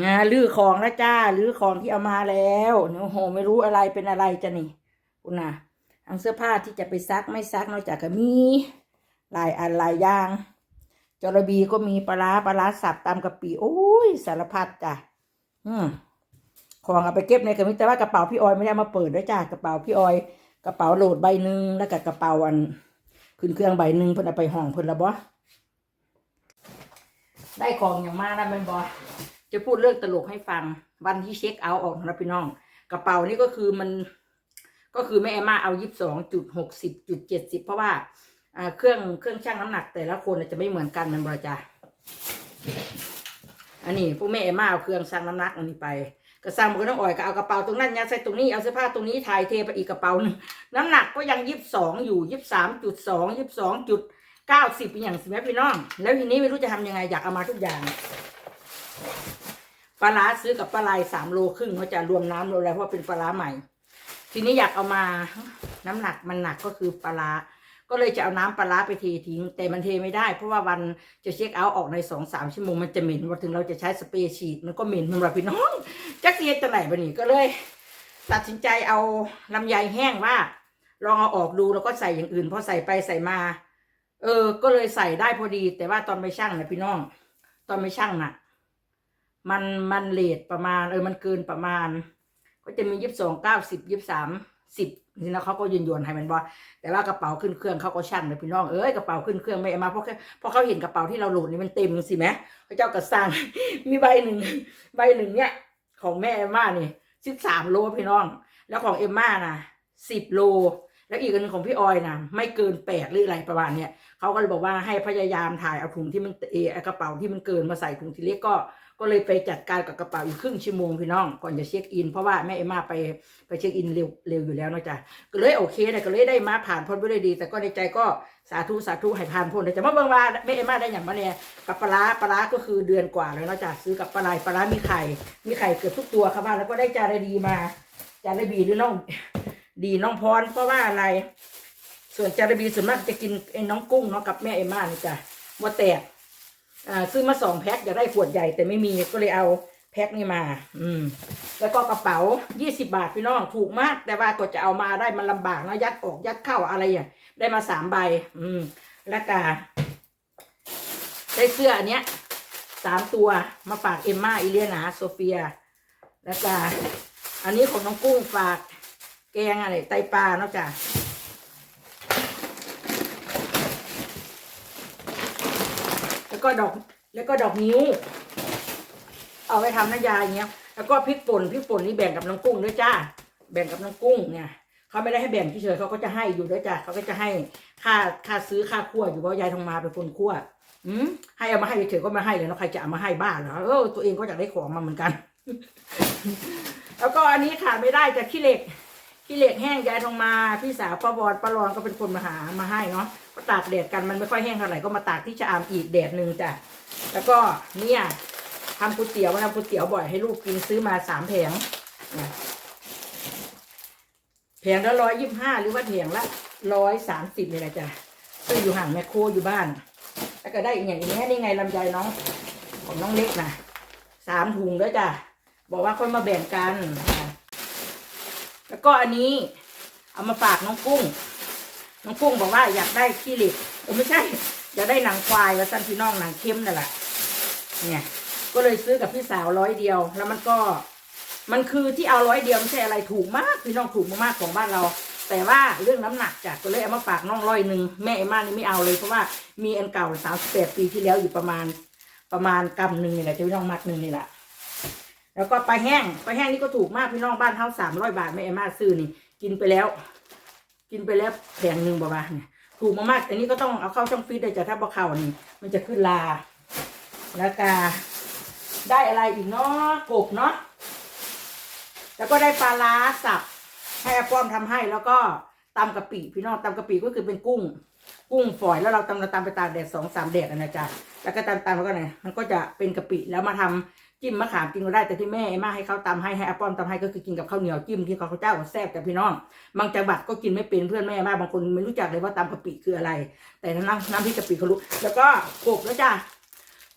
งาลื้อของแล้วจ้าลื้อของที่เอามาแล้วเนี่ยโอ้โหไม่รู้อะไรเป็นอะไรจะนี่คุณน่ะทั้งเสื้อผ้าที่จะไปซักไม่ซักนอกจากก็มีหลายอันหลายอย่างจระบีก็มีปลาปลาสับตามกะปิโอ้ยสารพัดจ้ะอืมของเอาไปเก็บในกระมิแต่ว่ากระเป๋าพี่ออยไม่ได้มาเปิดด้วยจ้ากระเป๋าพี่ออย กระเป๋าโหลดใบหนึ่งแล้วก็กระเป๋าอันขึ้นเครื่องใบหนึ่งเพิ่นเอาไปห้องเพิ่นละบ่ได้ของอย่างมากนะแม่นบ่ จะพูดเรื่องตลกให้ฟัง วันที่เช็คเอาท์ออกนะพี่น้อง กระเป๋านี่ก็คือมัน ก็คือแม่แอมมาเอายี่สิบสองจุดหกสิบจุดเจ็ดสิบเพราะว่าเครื่องเครื่องชั่งน้ำหนักแต่ละคนจะไม่เหมือนกันมันบ่จ้ะอันนี้พวกแม่แอมมาเอาเครื่องชั่งน้ำหนักอันนี้ไปก็สั่งมันก็ต้องอ่อยก็เอากระเป๋าตรงนั้นยัดใส่ตรงนี้เอาเสื้อผ้าตรงนี้ถ่ายเทไปอีกกระเป๋านึงน้ำหนักก็ยังยี่สิบสองอยู่ยี่สิบสามจุดสองยี่สิบสองจุดเก้าสิบอย่างสิแม่พี่น้อง แล้วทีนี้ไม่รู้จะทำยังไงอยากเอามาทุกอย่าง ปลาร้าซื้อกับปลาไหลสามโลครึ่งเขาจะรวมน้ำรวมอะไรเพราะเป็นปลาร้าใหม่ ทีนี้อยากเอามาน้ำหนักมันหนักก็คือปลาร้าก็เลยจะเอาน้ำปลาร้าไปเททิ้ง แต่มันเทไม่ได้ เพราะว่าวันจะเช็คเอาท์ออกในสองสามชั่วโมงมันจะเหม็นพอถึงเราจะใช้สเปรย์ฉีดมันก็เหม็นมันแบบพี่น้องจักเสียจะไหนบะนี่ก็เลย ตัดสินใจเอาลำไยแห้งว่า ลองเอาออกดูแล้วก็ใส่อย่างอื่นพอใส่ไปใส่มา เออ ก็เลยใส่ได้พอดี แต่ว่าตอนไปชั่งนะพี่น้อง ตอนไปชั่งน่ะ มันมันเลทประมาณ เออมันเกินประมาณ ก็จะมียี่สิบสองเก้าสิบยี่สิบสามสิบนี่นะเขาก็ยืนยนให้มันบอแต่ว่ากระเป๋าขึ้นเครื่องเขาก็ชั่งเลยพี่น้องเอ้ยกระเป๋าขึ้นเครื่องไม่เอามาเพราะแค่เพราะเขาเห็นกระเป๋าที่เราโหลดนี่มันเต็มสิแหมพระเจ้ากระสังมีใบหนึ่งใบหนึ่งเนี่ย ของแม่เอมม่านี่สิบสามโลพี่น้อง แล้วของเอมม่านะสิบโล แล้วอีกอันนึงของพี่ออยนะไม่เกินแปดหรืออะไรประมาณเนี้ยเขาก็เลยบอกว่าให้พยายามถ่ายเอาถุงที่มันเออกระเป๋าที่มันเกินมาใส่ถุงที่เล็กก็ก็เลยไปจัดการกับกระเป๋าอีกครึ่งชั่วโมงพี่น้องก่อนจะเช็คอิน เพราะว่าแม่เอมม่าไปไปเช็คอินเร็วเร็วอยู่แล้วนะจ๊ะก็เลยโอเคนะก็เลยได้มาผ่านพ้นไปได้ดี แต่ก็ในใจก็สาธุสาธุให้ผ่านพ้นแต่จะมาเบิ่งว่าแม่เอมม่าได้อย่างมาเนี่ยกับปลาร้าปลาร้าก็คือเดือนกว่าแล้วนะจ๊ะซื้อกับปลาไหลปลาร้ามีไข่มีไข่เกือบทุกตัวครับบ้านแล้วก็ได้จาระดีมาจาระบีหรือน้อง ดีน้องพรเพราะว่าอะไร ส่วนจาระบีส่วนมากจะกินไอ้น้องกุ้งเนาะกับแม่เอมม่านี่จ้ะว่าแตกอ่าซื้อมาสองแพ็คอยากได้ขวดใหญ่แต่ไม่มีก็เลยเอาแพ็คนี่มา อืม แล้วก็กระเป๋ายี่สิบาทพี่น้องถูกมาก แต่ว่าก็จะเอามาได้มันลำบากเนาะยัดออกยัดเข้าอะไรอย่างได้มาสามใบ อืม แล้วก็ได้เสื้ออันเนี้ยสามตัวมาฝากเอมมาอิเลียนาโซเฟีย แล้วก็อันนี้ของน้องกุ้งฝาก แกงอะไรไตปลาเนาะจ้ะแล้วก็ดอกแล้วก็ดอกนิ้ว เอาไปทำน้ำยาอย่างเงี้ย แล้วก็พริกป่นพริกป่นนี่แบ่งกับน้องกุ้งด้วยจ้า แบ่งกับน้องกุ้งเนี่ยเขาไม่ได้ให้แบ่งเฉยเขาก็จะให้อยู่ด้วยจ้าเขาก็จะให้ค่าค่าซื้อค่าคั่วอยู่เพราะยายทองมาเป็นคนคั่วอืมให้เอามาให้เฉยก็ไม่ให้เลยเนาะใครจะเอามาให้บ้าเหรอเออตัวเองก็อยากได้ของมาเหมือนกัน แล้วก็อันนี้ขาดไม่ได้จากขี้เหล็ก ขี้เหล็กแห้งยายทองมา พี่สาวป้าบอดป้ารอนก็เป็นคนมาหามาให้เนาะก็ตากแดดกันมันไม่ค่อยแห้งเท่าไหร่ก็มาตากที่ชะอามอีกแดดหนึ่งจ้ะแล้วก็เนี่ยทำก๋วยเตี๋ยวทำก๋วยเตี๋ยวบ่อยให้ลูกกินซื้อมาสามแผงแผงละร้อยยี่สิบห้าหรือว่าแผงละร้อยสามสิบนี่แหละจ้ะซื้ออยู่ห่างแมคโครอยู่บ้าน แล้วก็ได้อีกอย่างนี้นี่ไงลำไยน้องของน้องเล็กนะสามถุงแล้วจ้ะบอกว่าค่อยมาแบ่งกันอะ แล้วก็อันนี้เอามาฝากน้องกุ้ง น้องกุ้งบอกว่าอยากได้ขี้เหล็กเออไม่ใช่ อยากได้หนังควายแล้วสั้นพี่น้องหนังเข้มนั่นแหละเนี่ยก็เลยซื้อกับพี่สาวร้อยเดียว แล้วมันก็มันคือที่เอาร้อยเดียวไม่ใช่อะไรถูกมากพี่น้องถูกมากๆของบ้านเรา แต่ว่าเรื่องน้ำหนักจากก็เลยเอามาฝากน้องร้อยหนึ่งแม่อ้มานี่ไม่เอาเลยเพราะว่ามีอันเก่าสามสิบแปดปีที่แล้วอยู่ประมาณประมาณกำหนึ่งนี่แหละจะพี่น้องมัดหนึ่งนี่แหละ แล้วก็ปลาแห้งปลาแห้งนี่ก็ถูกมากพี่น้องบ้านเท่าสามร้อยบาทแม่ไอ้มาซื้อนี่ กินไปแล้ว กินไปแล้วแผงหนึ่งบ่บาเนี่ยถูกมากๆอันนี้ก็ต้องเอาเข้าช่องฟรีซเลยจ้ะถ้าบ่เข้านี่ มันจะขึ้นลา แล้วก็ได้อะไรอีกเนาะกบเนาะแล้วก็ได้ปลาล้าสับให้อาป้อมทำให้แล้วก็ตำกะปิพี่น้องตำกะปิก็คือเป็นกุ้ง กุ้งฝอยแล้วเราตำเราตำไปตากแดดสองสามแดดนะจ๊ะแล้วก็ตำตำแล้วก็เนี่ยมันก็จะเป็นกะปิแล้วมาทำ จิ้มมะขามกินก็ได้แต่ที่แม่มาให้เขาตำให้ให้อาป้อมตำให้ก็คือกินกับข้าวเหนียวจิ้มที่เขาเจ้าก็แซ่บแต่พี่น้องบางจังหวัดก็กินไม่เป็นเพื่อนแม่มากบางคนไม่รู้จักเลยว่าตำกะปิคืออะไร แต่น้ำน้ำพริกกะปิเขารู้แล้วก็กบแล้วจ้ะ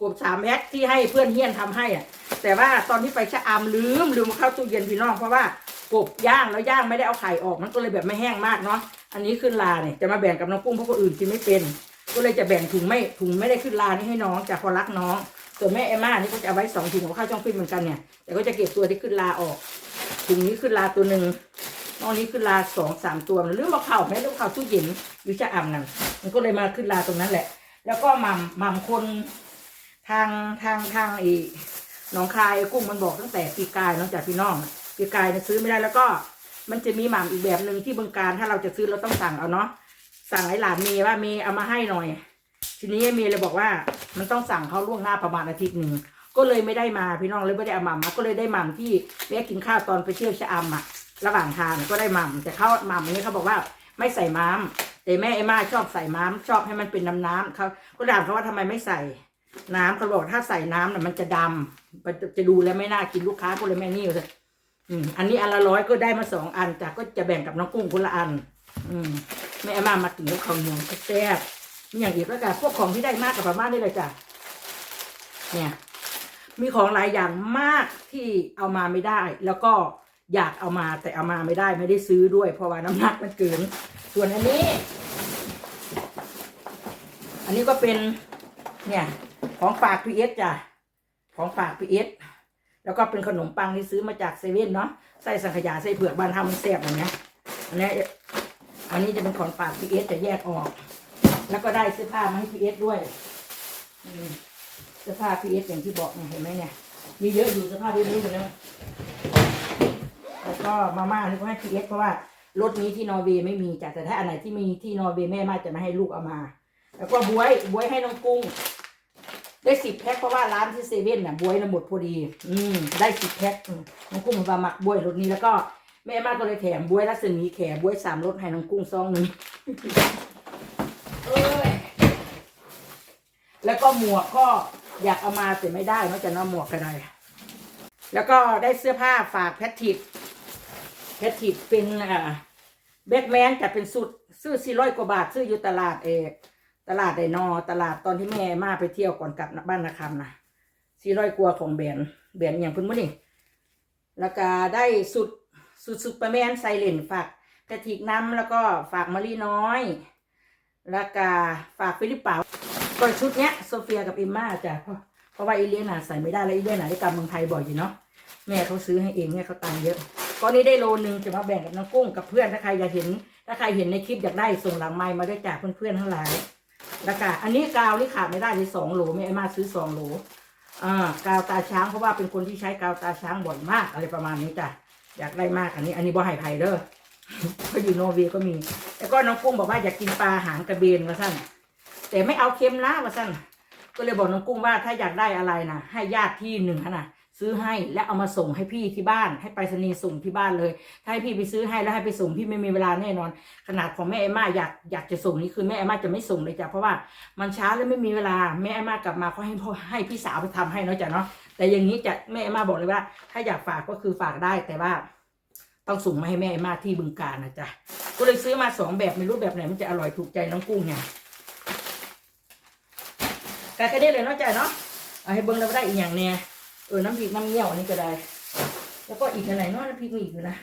กบสามแพ็คที่ให้เพื่อนเฮียนทำให้อะ แต่ว่าตอนที่ไปชะอำลืมลืมเอาเข้าตู้เย็นพี่น้องเพราะว่ากบย่างแล้วย่างไม่ได้เอาไข่ออกมันก็เลยแบบไม่แห้งมากเนาะอันนี้ขึ้นลาเนี่ยจะมาแบ่งกับน้องกุ้งเพราะคนอื่นกินไม่เป็น ก็เลยจะแบ่งถุงไม่ถุงไม่ได้ขึ้นลานี่ให้น้องจากพอรักน้อง ส่วนแม่เอม่านี่ก็จะเอาไว้สองถุงของข้าวช่องฟิตเหมือนกันเนี่ย แต่ก็จะเก็บตัวที่ขึ้นลาออกถุงนี้ขึ้นลาตัวหนึ่งนอกนี้ขึ้นลาสองสามตัวหรือมาเข่าแม่ลูกเข่าตู้เย็นอยู่ชะอำนั่นมันก็เลยมาขึ้นลาตรงนั้นแหละ แล้วก็หม่ำหม่ำคนทางทางทางอีหนองคายกุ้งมันบอกตั้งแต่ปีกายนอกจากพี่น้องปีกายเนี่ยซื้อไม่ได้แล้วก็มันจะมีหม่ำอีกแบบหนึ่งที่บึงการถ้าเราจะซื้อเราต้องสั่งเอาเนาะสั่งให้หลานเมย์ว่าเมย์เอามาให้หน่อย ทีนี้เมย์เลยบอกว่า มันต้องสั่งเขาล่วงหน้าประมาณอาทิตย์หนึ่งก็เลยไม่ได้มาพี่น้องเลยไม่ได้เอาหม่ำมาก็เลยได้หม่ำที่แม่กินข้าวตอนไปเที่ยวชะอำอะระหว่างทางก็ได้หม่ำแต่เขาหม่ำนี้เขาบอกว่าไม่ใส่ม้ามแต่แม่เอมม่าชอบใส่ม้ามชอบให้มันเป็นน้ำน้ำเขาก็ถามเขาว่าทำไมไม่ใส่น้ำเขาบอกถ้าใส่น้ำน่ะมันจะดำมันจะดูแล้วไม่น่ากินลูกค้าก็เลยแม่นี่เลยอืมอันนี้อันละร้อยก็ได้มาสองอันจ้ะก็จะแบ่งกับน้องกุ้งคนละอัน อืมแม่เอามามากินกับข้าวเหนียวแซ่บ มีอย่างอีกแล้วกันพวกของที่ได้มากกับประมาณนี้เลยจ้ะเนี่ย มีของหลายอย่างมากที่เอามาไม่ได้ แล้วก็อยากเอามาแต่เอามาไม่ได้ไม่ได้ซื้อด้วย เพราะว่าน้ำหนักมันเกินส่วนอันนี้ อันนี้ก็เป็นเนี่ยของฝากพีเอสจ้ะของฝากพีเอสแล้วก็เป็นขนมปังที่ซื้อมาจากเซเว่นเนาะใส่สังขยาใส่เผือกบานทำมันแซ่บอย่างเงี้ยอันนี้อันนี้จะเป็นของฝากพีเอสจะแยกออก แล้วก็ได้เสื้อผ้ามาให้พีเอสด้วยอืมเสื้อผ้าพีเอสอย่างที่บอกเนี่ยเห็นไหมเนี่ย มีเยอะอยู่เสื้อผ้าพีเอสอยู่นะแล้วก็มาม่านี่ก็ให้พีเอสเพราะว่ารถนี้ที่นอร์เวย์ไม่มีจ้ะแต่ถ้าอันไหนที่มีที่นอร์เวย์แม่มาจะมาให้ลูกเอามา แล้วก็บวยบวยให้น้องกุ้ง ได้สิบแพ็คเพราะว่าร้านที่เซเว่นน่ะบวยน่ะหมดพอดี อืมได้สิบแพ็คอืมน้องกุ้งมันมาหมักบวยรสนี้แล้วก็แม่มาก็เลยแถมบวยรัศมีแขบวยสามรสให้น้องกุ้งซองหนึ่ง เอ้ย แล้วก็หมวกก็อยากเอามาแต่ไม่ได้นอกจากน้าหมวกก็ได้แล้วก็ได้เสื้อผ้าฝากแพทริกแพทริกเป็นอ่าแบทแมนจะเป็นสุดซื้อสี่ร้อยกว่าบาท ซื้ออยู่ตลาดเอกตลาดไดนอ ตลาดตอนที่แม่มาไปเที่ยวก่อนกลับบ้านนาคำนะสี่ร้อยกว่าของแบรนด์แบรนด์อย่างพิ่นมื่อนี่แล้วก็ได้สุดสุดซุปเปอร์แมนไซเลนฝากแพทิกน้ำแล้วก็ฝากมารีน้อย แล้วก็ฝากฟิลิปเปา ก็ชุดเนี้ยโซเฟียกับเอมม่าจ้ะเพราะเพราะว่าอีเลียนน่ะใส่ไม่ได้แล้วอีเลียนน่ะได้กลับเมืองไทยบ่อยอยู่เนาะแม่เขาซื้อให้เองเนี่ยเขาตังค์เยอะก็นี่ได้โลนึงจะมาแบ่งกับน้องกุ้งกับเพื่อนถ้าใครอยากเห็น ถ้าใครเห็นในคลิปอยากได้ส่งหลังไมค์มาด้วยจากเพื่อนๆทั้งหลายแล้วก็อันนี้กาวนี่ขาดไม่ได้เลยสองโหลแม่เอมม่าซื้อสองโหลอ่ากาวตาช้างเพราะว่าเป็นคนที่ใช้กาวตาช้างบ่อยมากอะไรประมาณนี้จ้ะอยากได้มากอันนี้ อันนี้บ่ให้ไผ่เด้อเขาอยู่นอร์เวย์ก็มีแล้วก็น้องกุ้งบอกว่าอยากกินปลาหางกระเบนมาสั้น แต่ไม่เอาเค็มนะมาสั้นก็เลยบอกน้องกุ้งว่าถ้าอยากได้อะไรนะให้ญาติที่หนึ่งนาดซื้อให้แล้วเอามาส่งให้พี่ที่บ้าน ให้ไปรษณีย์ส่งที่บ้านเลย ถ้าให้พี่ไปซื้อให้แล้วให้ไปส่งพี่ไม่มีเวลาแน่นอน ขนาดของแม่เอมม่าอยากอยากจะส่งนี่คือแม่เอมม่าจะไม่ส่งเลยจ้ะเพราะว่ามันช้าแล้วไม่มีเวลาแม่เอมม่ากลับมาก็ให้พ่อให้พี่สาวไปทำให้เนาะจ้ะเนาะแต่อย่างนี้จะแม่เอมม่าบอกเลยว่า ถ้าอยากฝากก็คือฝากได้แต่ว่า ต้องส่งมาให้แม่เอมม่าที่บึงการนะจ๊ะก็เลยซื้อมาสองแบบไม่รู้แบบไหนมันจะอร่อยถูกใจน้องกุ้งไง กาแค่นี้เลยเนาะจ๊ะเนาะเอาให้เบิ้งแล้วได้อีกอย่างเนี่ยเออน้ำพริกน้ำเงี้ยวอันนี้ก็ได้ แล้วก็อีกอันไหนเนาะน้ำพริกมีอีกอยู่นะ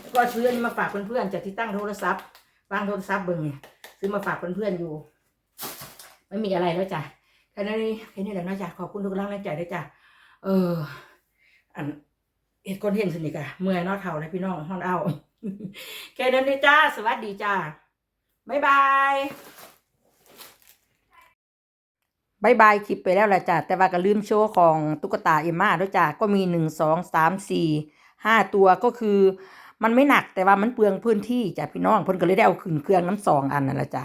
แล้วก็ซื้ออันนี้มาฝากเพื่อนๆจากที่ตั้งโทรศัพท์วางโทรศัพท์เบิ้งเนี่ยซื้อมาฝากเพื่อนๆอยู่ ไม่มีอะไรแล้วจ้ะแค่นี้แค่นี้แหละนาะจ๊ะขอบคุณทุกกำลังใจด้วยจ้ะเออ อันเอ็ดคอนเทนสนิทอะเมื่อยเนอเท่าเลยพี่น้องฮอนเอาแค่นั้นเลยจ้า สวัสดีจ้าบ๊ายบาย บายบายคลิปไปแล้วแหละจ้ะแต่ว่าก็ลืมโชว์ของตุ๊กตาเอมมาด้วยจ้ะก็มีหนึ่งสองสามสี่ห้าตัวก็คือมันไม่หนักแต่ว่ามันเปลืองพื้นที่จ้ะพี่น้องเพิ่นก็เลยได้เอาขึ้นเครื่องน้ำสองอันนั่นแหละจ้ะ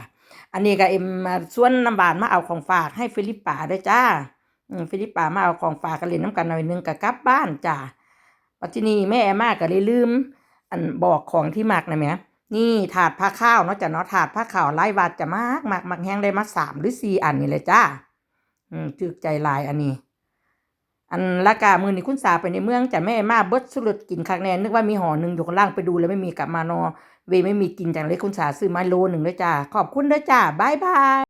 อันนี้ก็เอ็มมาส่วนน้ำหวานมาเอาของฝากให้ฟิลิปป่าด้วยจ้าฟิลิปป่ามาเอาของฝากกันเล่นน้ำกันหน่อยหนึงกับกลับบ้านจ้ะปัจจุบันแม่แอมมาก็เลยลืม อันบอกของที่มักนะแม่นี่ถาดผ้าข้าวเนาะจ้ะเนาะถาดผ้าขาวไล่วัดจะมากมากมักแห้งได้มาสามหรือสี่อันนี่เลยจ้า อืมจึกใจลายอันนี้ อันละกามือนี่คุณสาไปในเมืองจะแม่มาเบิดสุดกินคักแน่นึกว่ามีห่อหนึ่งอยู่ข้างล่างไปดูแล้วไม่มีกลับมานอเวไม่มีกินจังเลยคุณสาซื้อมาโลหนึ่งเลยจ้าขอบคุณด้วยจ้าบายบาย